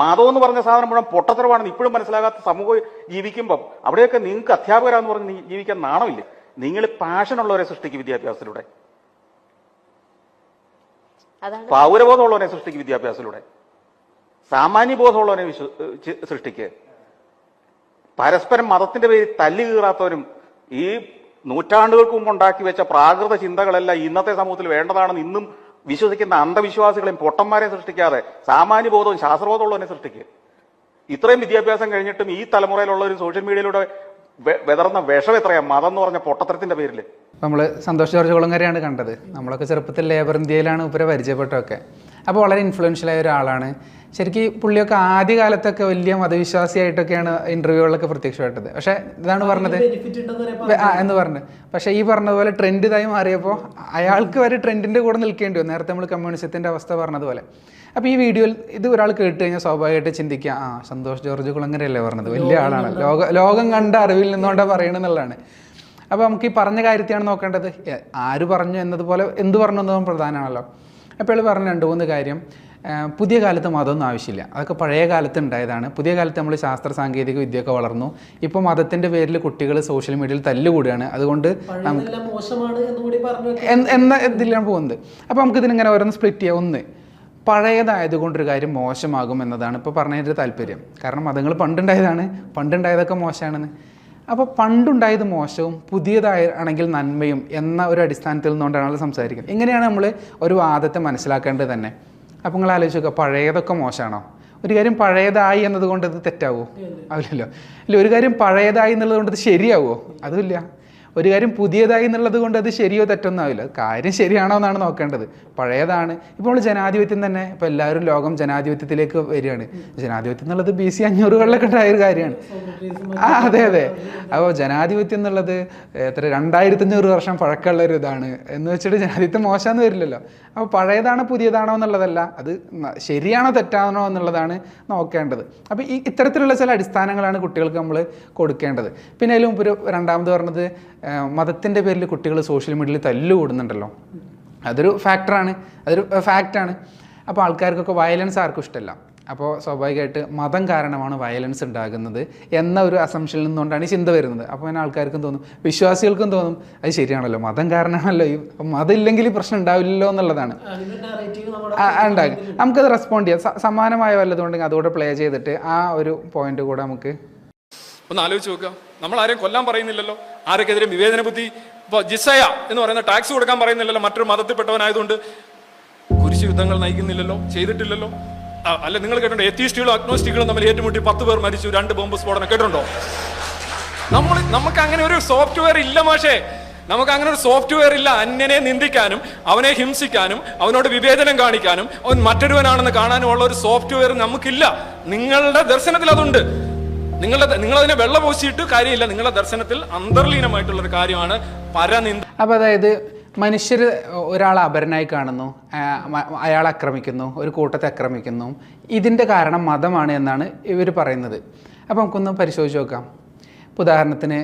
മതം എന്ന് പറഞ്ഞ സാധനം മുഴുവൻ പൊട്ടത്തരമാണെന്ന് ഇപ്പോഴും മനസ്സിലാകാത്ത സമൂഹം ജീവിക്കുമ്പം അവിടെയൊക്കെ നിങ്ങൾക്ക് അധ്യാപകരാന്ന് പറഞ്ഞ് ജീവിക്കാൻ നാണമില്ല? നിങ്ങൾ പാഷനുള്ളവരെ സൃഷ്ടിക്കും വിദ്യാഭ്യാസത്തിലൂടെ. പൗരബോധമുള്ളവനെ സൃഷ്ടിക്കും വിദ്യാഭ്യാസത്തിലൂടെ. സാമാന്യബോധമുള്ളവനെ വിശ്വ സൃഷ്ടിക്ക്. പരസ്പരം മതത്തിന്റെ പേരിൽ തല്ലി കീറാത്തവരും ഈ നൂറ്റാണ്ടുകൾക്ക് മുമ്പ് ഉണ്ടാക്കി വെച്ച പ്രാകൃത ചിന്തകളെല്ലാം ഇന്നത്തെ സമൂഹത്തിൽ വേണ്ടതാണെന്ന് ഇന്നും വിശ്വസിക്കുന്ന അന്ധവിശ്വാസികളെയും പൊട്ടന്മാരെ സൃഷ്ടിക്കാതെ സാമാന്യബോധവും ശാസ്ത്രബോധമുള്ളവനെ സൃഷ്ടിക്കുക ഇത്രയും വിദ്യാഭ്യാസം കഴിഞ്ഞിട്ടും ഈ തലമുറയിലുള്ള ഒരു സോഷ്യൽ മീഡിയയിലൂടെ വെതറുന്ന വിഷം എത്രയാ? മതം എന്ന് പറഞ്ഞ പൊട്ടത്തരത്തിന്റെ പേരിൽ നമ്മൾ സന്തോഷ് ജോർജ് കുളങ്ങരയാണ് കണ്ടത്. നമ്മളൊക്കെ ചെറുപ്പത്തിൽ ലേബർ ഇന്ത്യയിലാണ് ഉപരെ പരിചയപ്പെട്ടതൊക്കെ അപ്പോൾ വളരെ ഇൻഫ്ലുവൻഷ്യൽ ആയ ഒരാളാണ്. ശരിക്കും പുള്ളിയൊക്കെ ആദ്യ കാലത്തൊക്കെ വലിയ മതവിശ്വാസിയായിട്ടൊക്കെയാണ് ഇന്റർവ്യൂകളിലൊക്കെ പ്രത്യക്ഷപ്പെട്ടത്. പക്ഷേ ഇതാണ് പറഞ്ഞത്. എന്ന് പറഞ്ഞു. പക്ഷേ ഈ പറഞ്ഞതുപോലെ ട്രെൻഡ് ഇതായി മാറിയപ്പോൾ അയാൾക്ക് വരെ ട്രെൻഡിന്റെ കൂടെ നിൽക്കേണ്ടി വന്നു. നേരത്തെ നമ്മൾ കമ്മ്യൂണിസത്തിന്റെ അവസ്ഥ പറഞ്ഞതുപോലെ. അപ്പോൾ ഈ വീഡിയോയിൽ ഇത് ഒരാൾ കേട്ട് കഴിഞ്ഞാൽ സ്വാഭാവികമായിട്ട് ചിന്തിക്കുക ആ സന്തോഷ് ജോർജ് കുളങ്ങരയല്ലേ പറഞ്ഞത്? വലിയ ആളാണ്. ലോക ലോകം കണ്ട അറിവിൽ നിന്നുകൊണ്ടാണ് പറയണമെന്നുള്ളതാണ് അപ്പോൾ നമുക്ക് ഈ പറഞ്ഞ കാര്യത്തെയാണ് നോക്കേണ്ടത്. ആര് പറഞ്ഞു എന്നതുപോലെ എന്ത് പറഞ്ഞു എന്നതും പ്രധാനമാണല്ലോ. അപ്പോൾ പറഞ്ഞ രണ്ട് മൂന്ന് കാര്യം പുതിയ കാലത്ത് മതമൊന്നും ആവശ്യമില്ല. അതൊക്കെ പഴയ കാലത്ത് ഉണ്ടായതാണ്. പുതിയ കാലത്ത് നമ്മൾ ശാസ്ത്ര സാങ്കേതിക വിദ്യയൊക്കെ വളർന്നു. ഇപ്പോൾ മതത്തിന്റെ പേരിൽ കുട്ടികൾ സോഷ്യൽ മീഡിയയിൽ തല്ലുകൂടിയാണ് അതുകൊണ്ട് എന്ന് ഇതിലാണ് പോകുന്നത്. അപ്പോൾ നമുക്ക് ഇതിനിങ്ങനെ ഓരോന്ന് സ്പ്ലിറ്റ് ചെയ്യാം. ഒന്ന് പഴയതായതുകൊണ്ടൊരു കാര്യം മോശമാകും എന്നതാണ് ഇപ്പോൾ പറഞ്ഞതിന്റെ താല്പര്യം. കാരണം മതങ്ങൾ പണ്ടുണ്ടായതാണ്. പണ്ടുണ്ടായതൊക്കെ മോശമാണെന്ന്. അപ്പോൾ പണ്ടുണ്ടായത് മോശവും പുതിയതായ ആണെങ്കിൽ നന്മയും എന്ന ഒരു അടിസ്ഥാനത്തിൽ നിന്നുകൊണ്ടാണ് നമ്മൾ സംസാരിക്കുന്നത്. എങ്ങനെയാണ് നമ്മൾ ഒരു വാദത്തെ മനസ്സിലാക്കേണ്ടത് തന്നെ. അപ്പോൾ നിങ്ങൾ ആലോചിച്ച് നോക്കുക പഴയതൊക്കെ മോശമാണോ? ഒരു കാര്യം പഴയതായി എന്നതുകൊണ്ട് ഇത് തെറ്റാവോ? ആവില്ലല്ലോ. ഇല്ല ഒരു കാര്യം പഴയതായി എന്നുള്ളത് കൊണ്ട് ഇത് ശരിയാവോ? അതുമില്ല ഒരു കാര്യം പുതിയതായി എന്നുള്ളത് കൊണ്ട് അത് ശരിയോ തെറ്റൊന്നും ആവില്ല. കാര്യം ശരിയാണോ എന്നാണ് നോക്കേണ്ടത്. പഴയതാണ്. ഇപ്പോൾ നമ്മൾ ജനാധിപത്യം തന്നെ ഇപ്പോൾ എല്ലാവരും ലോകം ജനാധിപത്യത്തിലേക്ക് വരികയാണ്. ജനാധിപത്യം എന്നുള്ളത് ബി സി അഞ്ഞൂറുകളിലൊക്കെ ഉണ്ടായ ഒരു കാര്യമാണ്. ആ അതെ അതെ. അപ്പോൾ ജനാധിപത്യം എന്നുള്ളത് എത്ര രണ്ടായിരത്തഞ്ഞൂറ് വർഷം പഴക്കമുള്ള ഒരു ഇതാണ്. എന്ന് വെച്ചിട്ട് ജനാധിപത്യം മോശമെന്ന് വരില്ലല്ലോ. അപ്പോൾ പഴയതാണോ പുതിയതാണോ എന്നുള്ളതല്ല അത് ശരിയാണോ തെറ്റാണോ എന്നുള്ളതാണ് നോക്കേണ്ടത്. അപ്പോൾ ഈ ഇത്തരത്തിലുള്ള ചില അടിസ്ഥാനങ്ങളാണ് കുട്ടികൾക്ക് നമ്മൾ കൊടുക്കേണ്ടത്. പിന്നെ അതിലും ഒരു രണ്ടാമത് പറഞ്ഞത് മതത്തിന്റെ പേരിൽ കുട്ടികൾ സോഷ്യൽ മീഡിയയിൽ തല്ലുകൂടുന്നുണ്ടല്ലോ. അതൊരു ഫാക്ടറാണ്. അതൊരു ഫാക്റ്റാണ്. അപ്പോൾ ആൾക്കാർക്കൊക്കെ വയലൻസ് ആർക്കും ഇഷ്ടമല്ല. അപ്പോൾ സ്വാഭാവികമായിട്ട് മതം കാരണമാണ് വയലൻസ് ഉണ്ടാകുന്നത് എന്ന ഒരു അസംഷനിൽ നിന്നുകൊണ്ടാണ് ഈ ചിന്ത വരുന്നത്. അപ്പോൾ അങ്ങനെ ആൾക്കാർക്കും തോന്നും വിശ്വാസികൾക്കും തോന്നും അത് ശരിയാണല്ലോ. മതം കാരണമാണല്ലോ ഈ മതം ഇല്ലെങ്കിൽ ഈ പ്രശ്നം ഉണ്ടാവില്ലല്ലോ എന്നുള്ളതാണ്. ഉണ്ടാകും. നമുക്കത് റെസ്പോണ്ട് ചെയ്യാം. സമാനമായ വല്ലതുകൊണ്ടെങ്കിൽ അതുകൂടെ പ്ലേ ചെയ്തിട്ട് ആ ഒരു പോയിന്റ് കൂടെ നമുക്ക് ഒന്ന് ആലോചിച്ച് നോക്കുക. നമ്മൾ ആരെയും കൊല്ലാൻ പറയുന്നില്ലല്ലോ. ആർക്കെതിരെ വിവേചന ബുദ്ധി ഇപ്പൊ ജിസയ എന്ന് പറയുന്ന ടാക്സ് കൊടുക്കാൻ പറയുന്നില്ലല്ലോ മറ്റൊരു മതത്തിൽപ്പെട്ടവനായതുകൊണ്ട്. കുരിശു യുദ്ധങ്ങൾ നയിക്കുന്നില്ലല്ലോ ചെയ്തിട്ടില്ലല്ലോ. അല്ല നിങ്ങൾ കേട്ടോ എത്തിയിസ്റ്റുകളും അഗ്നോസ്റ്റിക്കുകളും തമ്മിൽ ഏറ്റുമുട്ടി പത്ത് പേർ മരിച്ചു രണ്ട് ബോംബ് സ്ഫോടനം. കേട്ടിട്ടുണ്ടോ? നമ്മൾ നമുക്ക് അങ്ങനെ ഒരു സോഫ്റ്റ്വെയർ ഇല്ല മാഷേ. നമുക്ക് അങ്ങനെ ഒരു സോഫ്റ്റ്വെയർ ഇല്ല. അന്യനെ നിന്ദിക്കാനും അവനെ ഹിംസിക്കാനും അവനോട് വിവേചനം കാണിക്കാനും അവൻ മറ്റൊരുവനാണെന്ന് കാണാനും ഉള്ള ഒരു സോഫ്റ്റ്വെയർ നമുക്കില്ല. നിങ്ങളുടെ ദർശനത്തിൽ അതുണ്ട്. നിങ്ങളുടെ നിങ്ങൾ അതിനെ വെള്ളം പൂശിയിട്ട് കാര്യമില്ല. നിങ്ങളുടെ ദർശനത്തിൽ അന്തർലീനമായിട്ടുള്ള ഒരു കാര്യമാണ് പരനിന്ദ അപ്പോൾ അതായത് മനുഷ്യർ ഒരാളെ അപരനായി കാണുന്നു അയാൾ ആക്രമിക്കുന്നു ഒരു കൂട്ടത്തെ ആക്രമിക്കുന്നു. ഇതിന്റെ കാരണം മതമാണ് എന്നാണ് ഇവർ പറയുന്നത്. അപ്പോൾ നമുക്കൊന്ന് പരിശോധിച്ച് നോക്കാം. ഇപ്പോൾ ഉദാഹരണത്തിന്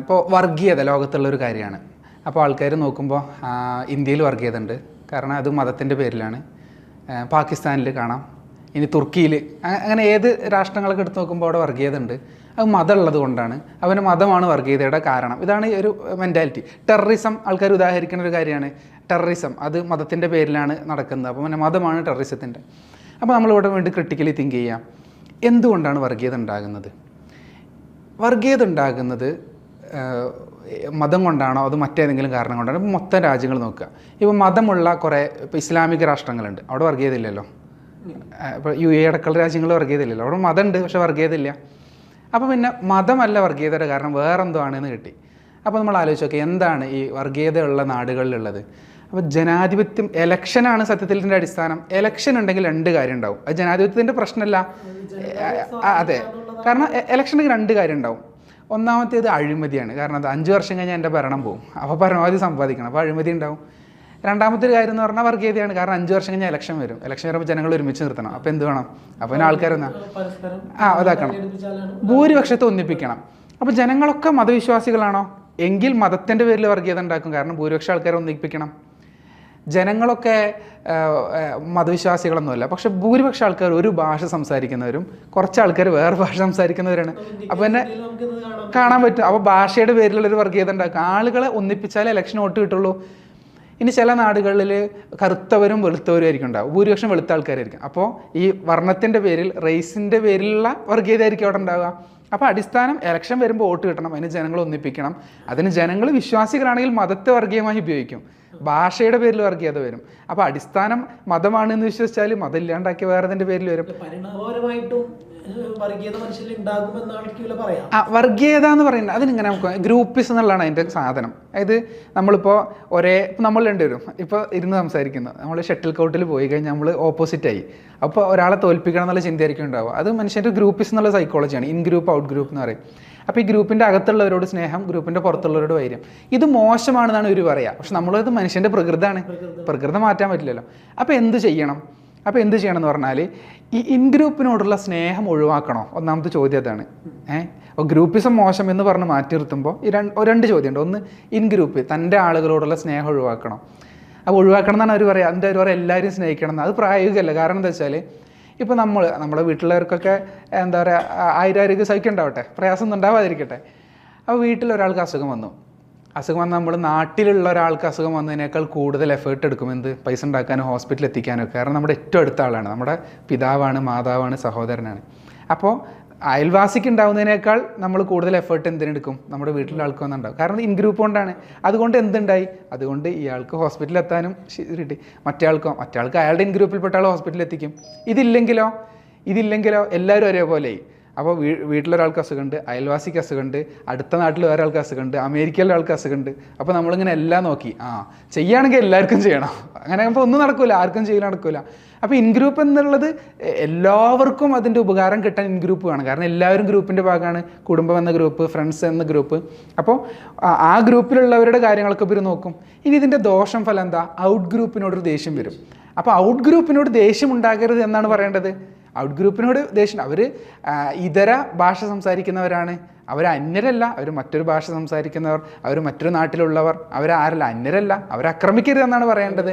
ഇപ്പോൾ വർഗീയത ലോകത്തുള്ളൊരു കാര്യമാണ്. അപ്പോൾ ആൾക്കാർ നോക്കുമ്പോൾ ഇന്ത്യയിൽ വർഗീയത ഉണ്ട് കാരണം അത് മതത്തിന്റെ പേരിലാണ്. പാകിസ്ഥാനിൽ കാണാം. ഇനി തുർക്കിയിൽ. അങ്ങനെ ഏത് രാഷ്ട്രങ്ങളൊക്കെ എടുത്ത് നോക്കുമ്പോൾ അവിടെ വർഗീയത ഉണ്ട് അത് മതമുള്ളത് കൊണ്ടാണ്. അവന് മതമാണ് വർഗീയതയുടെ കാരണം. ഇതാണ് ഈ ഒരു മെന്റാലിറ്റി ടെററിസം ആൾക്കാർ ഉദാഹരിക്കുന്ന ഒരു കാര്യമാണ്. ടെററിസം അത് മതത്തിന്റെ പേരിലാണ് നടക്കുന്നത്. അപ്പോൾ പിന്നെ മതമാണ് ടെററിസത്തിന്റെ അപ്പോൾ നമ്മളിവിടെ വേണ്ടി ക്രിട്ടിക്കലി തിങ്ക് ചെയ്യാം. എന്തുകൊണ്ടാണ് വർഗീയത ഉണ്ടാകുന്നത് വർഗീയത ഉണ്ടാകുന്നത് മതം കൊണ്ടാണോ അത് മറ്റേതെങ്കിലും കാരണം കൊണ്ടാണോ? മൊത്തം രാജ്യങ്ങൾ നോക്കുക. ഇപ്പോൾ മതമുള്ള കുറേ ഇപ്പോൾ ഇസ്ലാമിക രാഷ്ട്രങ്ങളുണ്ട്. അവിടെ വർഗീയത ഇല്ലല്ലോ ഇപ്പോൾ യു എ അടക്കമുള്ള രാജ്യങ്ങൾ വർഗീയതയില്ലല്ലോ അവിടെ മതമുണ്ട് പക്ഷെ വർഗീയത ഇല്ല അപ്പോൾ പിന്നെ മതമല്ല വർഗീയതയുടെ കാരണം വേറെന്തോ ആണെന്ന് കിട്ടി. അപ്പോൾ നമ്മൾ ആലോചിച്ച് നോക്കുക എന്താണ് ഈ വർഗീയതയുള്ള നാടുകളിലുള്ളത്? അപ്പോൾ ജനാധിപത്യം ഇലക്ഷനാണ് സത്യത്തിന്റെ അടിസ്ഥാനം. ഇലക്ഷൻ ഉണ്ടെങ്കിൽ രണ്ട് കാര്യം ഉണ്ടാവും. അത് ജനാധിപത്യത്തിന്റെ പ്രശ്നമല്ല. അതെ. കാരണം എലക്ഷന് രണ്ട് കാര്യം ഉണ്ടാവും. ഒന്നാമത്തേത് അഴിമതിയാണ്. കാരണം അത് അഞ്ച് വർഷം കഴിഞ്ഞാൽ എന്റെ ഭരണം പോകും അപ്പോൾ പരമാവധി സമ്പാദിക്കണം. അപ്പോൾ അഴിമതി ഉണ്ടാവും. രണ്ടാമത്തെ ഒരു കാര്യം എന്ന് പറഞ്ഞാൽ വർഗീയതയാണ് കാരണം അഞ്ച് വർഷം കഴിഞ്ഞാൽ ഇലക്ഷൻ വരും. ഇലക്ഷൻ വരുമ്പോൾ ജനങ്ങൾ ഒരുമിച്ച് നിർത്തണം. അപ്പോൾ എന്ത് വേണം? അപ്പോൾ പിന്നെ ആൾക്കാരെന്നാ ആ അതാക്കണം. ഭൂരിപക്ഷത്തെ ഒന്നിപ്പിക്കണം. അപ്പോൾ ജനങ്ങളൊക്കെ മതവിശ്വാസികളാണോ? എങ്കിൽ മതത്തിന്റെ പേരിൽ വർഗീയത ഉണ്ടാക്കും. കാരണം ഭൂരിപക്ഷം ആൾക്കാരെ ഒന്നിപ്പിക്കണം. ജനങ്ങളൊക്കെ മതവിശ്വാസികളൊന്നുമല്ല. പക്ഷെ ഭൂരിപക്ഷം ആൾക്കാർ ഒരു ഭാഷ സംസാരിക്കുന്നവരും കുറച്ച് ആൾക്കാർ വേറെ ഭാഷ സംസാരിക്കുന്നവരാണ്. അപ്പോൾ നമുക്കിത് കാണാൻ പറ്റും. അപ്പോൾ ഭാഷയുടെ പേരിലുള്ള ഒരു വർഗീയത ഉണ്ടാക്കും. ആളുകളെ ഒന്നിപ്പിച്ചാലേ ഇലക്ഷൻ വോട്ട് കിട്ടുള്ളൂ. ഇനി ചില നാടുകളിൽ കറുത്തവരും വെളുത്തവരും ആയിരിക്കും ഉണ്ടാവും ഭൂരിപക്ഷം വെളുത്ത ആൾക്കാരായിരിക്കും. അപ്പോൾ ഈ വർണത്തിന്റെ പേരിൽ റേസിന്റെ പേരിലുള്ള വർഗീയത ആയിരിക്കും അവിടെ ഉണ്ടാവുക. അപ്പോൾ അടിസ്ഥാനം ഇലക്ഷൻ വരുമ്പോൾ വോട്ട് കിട്ടണം അതിന് ജനങ്ങൾ ഒന്നിപ്പിക്കണം. അതിന് ജനങ്ങൾ വിശ്വാസികളാണെങ്കിൽ മതത്തെ വർഗീയമായി ഉപയോഗിക്കും. ഭാഷയുടെ പേരിൽ വർഗീയത വരും. അപ്പോൾ അടിസ്ഥാനം മതമാണ് എന്ന് വിശ്വസിച്ചാൽ മതം ഇല്ലാണ്ടാക്കിയ വേറെ പേരിൽ വരും. വർഗീയത മനുഷ്യരിൽ ഉണ്ടാകുമെന്നാണ് പറയാം. ആ വർഗീയത എന്ന് പറയുന്നത് അതിനിങ്ങനെ നമുക്ക് ഗ്രൂപ്പിസ് എന്നുള്ളതാണ് അതിന്റെ സാധനം. അതായത് നമ്മളിപ്പോൾ ഒരേ ഇപ്പം നമ്മൾ രണ്ടുപേരും ഇപ്പോൾ ഇരുന്ന് സംസാരിക്കുന്നു. നമ്മൾ ഷട്ടിൽ കൗട്ടിൽ പോയി കഴിഞ്ഞാൽ നമ്മൾ ഓപ്പോസിറ്റ് ആയി അപ്പോൾ ഒരാളെ തോൽപ്പിക്കണം എന്നുള്ള ചിന്തയായിരിക്കും ഉണ്ടാവുക. അത് മനുഷ്യന്റെ ഗ്രൂപ്പിസ് എന്നുള്ള സൈക്കോളജിയാണ് ഇൻ ഗ്രൂപ്പ് ഔട്ട് ഗ്രൂപ്പ് എന്ന് പറയും. അപ്പോൾ ഈ ഗ്രൂപ്പിന്റെ അകത്തുള്ളവരോട് സ്നേഹം ഗ്രൂപ്പിന്റെ പുറത്തുള്ളവരോട് വൈര്യം. ഇത് മോശമാണെന്നാണ് ഇവർ പറയുക പക്ഷെ നമ്മളത് മനുഷ്യന്റെ പ്രകൃതമാണ്. പ്രകൃതം. മാറ്റാൻ പറ്റില്ലല്ലോ. അപ്പോൾ എന്ത് ചെയ്യണം? അപ്പോൾ എന്ത് ചെയ്യണം എന്ന് പറഞ്ഞാൽ ഈ ഇൻ ഗ്രൂപ്പിനോടുള്ള സ്നേഹം ഒഴിവാക്കണോ? ഒന്നാമത്തെ ചോദ്യം അതാണ്. ഏഹ് അപ്പോൾ ഗ്രൂപ്പിസം മോശം എന്ന് പറഞ്ഞ് മാറ്റി നിർത്തുമ്പോൾ ഈ രണ്ട് രണ്ട് ചോദ്യമുണ്ട്. ഒന്ന് ഇൻ ഗ്രൂപ്പ് തന്റെ ആളുകളോടുള്ള സ്നേഹം ഒഴിവാക്കണം? അപ്പോൾ ഒഴിവാക്കണം എന്നാണ് അവർ പറയുക അതിന്റെ അവർ പറയുക എല്ലാവരും സ്നേഹിക്കണം എന്ന്. അത് പ്രായോഗികമല്ല. കാരണം എന്താ വെച്ചാൽ ഇപ്പോൾ നമ്മൾ നമ്മുടെ വീട്ടിലുള്ളവർക്കൊക്കെ എന്താ പറയുക ആയിരം ആരോഗ്യ സഹിക്കുണ്ടാവട്ടെ. പ്രയാസമൊന്നും ഉണ്ടാവാതിരിക്കട്ടെ. അപ്പോൾ വീട്ടിൽ ഒരാൾക്ക് അസുഖം വന്നു. അസുഖം വന്നാൽ നമ്മൾ നാട്ടിലുള്ള ഒരാൾക്ക് അസുഖം വന്നതിനേക്കാൾ കൂടുതൽ എഫേർട്ട് എടുക്കും. എന്ത്? പൈസ ഉണ്ടാക്കാനും ഹോസ്പിറ്റലിൽ എത്തിക്കാനും കാരണം നമ്മുടെ ഏറ്റവും അടുത്ത ആളാണ്. നമ്മുടെ പിതാവാണ് മാതാവാണ് സഹോദരനാണ്. അപ്പോൾ അയൽവാസിക്ക് ഉണ്ടാവുന്നതിനേക്കാൾ നമ്മൾ കൂടുതൽ എഫേർട്ട് എന്തിനെടുക്കും നമ്മുടെ വീട്ടിലെ ആൾക്ക് വന്നുണ്ടാവും കാരണം ഇൻ ഗ്രൂപ്പ് കൊണ്ടാണ്. അതുകൊണ്ട് എന്തുണ്ടായി? അതുകൊണ്ട് ഇയാൾക്ക് ഹോസ്പിറ്റലിൽ എത്താനും കിട്ടി. മറ്റേ ആൾക്കോ മറ്റേ ആൾക്ക് അയാളുടെ ഇൻ ഗ്രൂപ്പിൽപ്പെട്ട ആൾ ഹോസ്പിറ്റലിൽ എത്തിക്കും. ഇതില്ലെങ്കിലോ? ഇതില്ലെങ്കിലോ? എല്ലാവരും ഒരേപോലെയായി. അപ്പോൾ വീ വീട്ടിലൊരാൾക്ക് അസുഖമുണ്ട് അയൽവാസിക്ക് അസുഖമുണ്ട് അടുത്ത നാട്ടിൽ വേറെ ആൾക്ക് അസുഖമുണ്ട് അമേരിക്കയിലെ ആൾക്ക് അസുഖമുണ്ട്. അപ്പോൾ നമ്മളിങ്ങനെ എല്ലാം നോക്കി. ആ ചെയ്യുകയാണെങ്കിൽ എല്ലാവർക്കും ചെയ്യണം. അങ്ങനെ ആകുമ്പോൾ ഒന്നും നടക്കില്ല ആർക്കും ചെയ്യൽ നടക്കില്ല അപ്പോൾ ഇൻ ഗ്രൂപ്പ് എന്നുള്ളത് എല്ലാവർക്കും അതിന്റെ ഉപകാരം കിട്ടാൻ ഇൻ ഗ്രൂപ്പ് വേണം കാരണം എല്ലാവരും ഗ്രൂപ്പിന്റെ ഭാഗമാണ്. കുടുംബം എന്ന ഗ്രൂപ്പ് ഫ്രണ്ട്സ് എന്ന ഗ്രൂപ്പ്. അപ്പോൾ ആ ഗ്രൂപ്പിലുള്ളവരുടെ കാര്യങ്ങളൊക്കെ ഇവർ നോക്കും. ഇനി ഇതിന്റെ ദോഷം ഫലം എന്താ? ഔട്ട് ഗ്രൂപ്പിനോടൊരു ദേഷ്യം വരും. അപ്പോൾ ഔട്ട് ഗ്രൂപ്പിനോട് ദേഷ്യം ഉണ്ടാകരുത് എന്നാണ് പറയേണ്ടത്. ഔട്ട് ഗ്രൂപ്പിനോട് ദേഷ്യം അവർ ഇതര ഭാഷ സംസാരിക്കുന്നവരാണ്. അവർ അന്യരല്ല. അവർ മറ്റൊരു ഭാഷ സംസാരിക്കുന്നവർ അവർ മറ്റൊരു നാട്ടിലുള്ളവർ അവർ ആരല്ല. അന്യരല്ല. അവരെ ആക്രമിക്കരുത് എന്നാണ് പറയേണ്ടത്.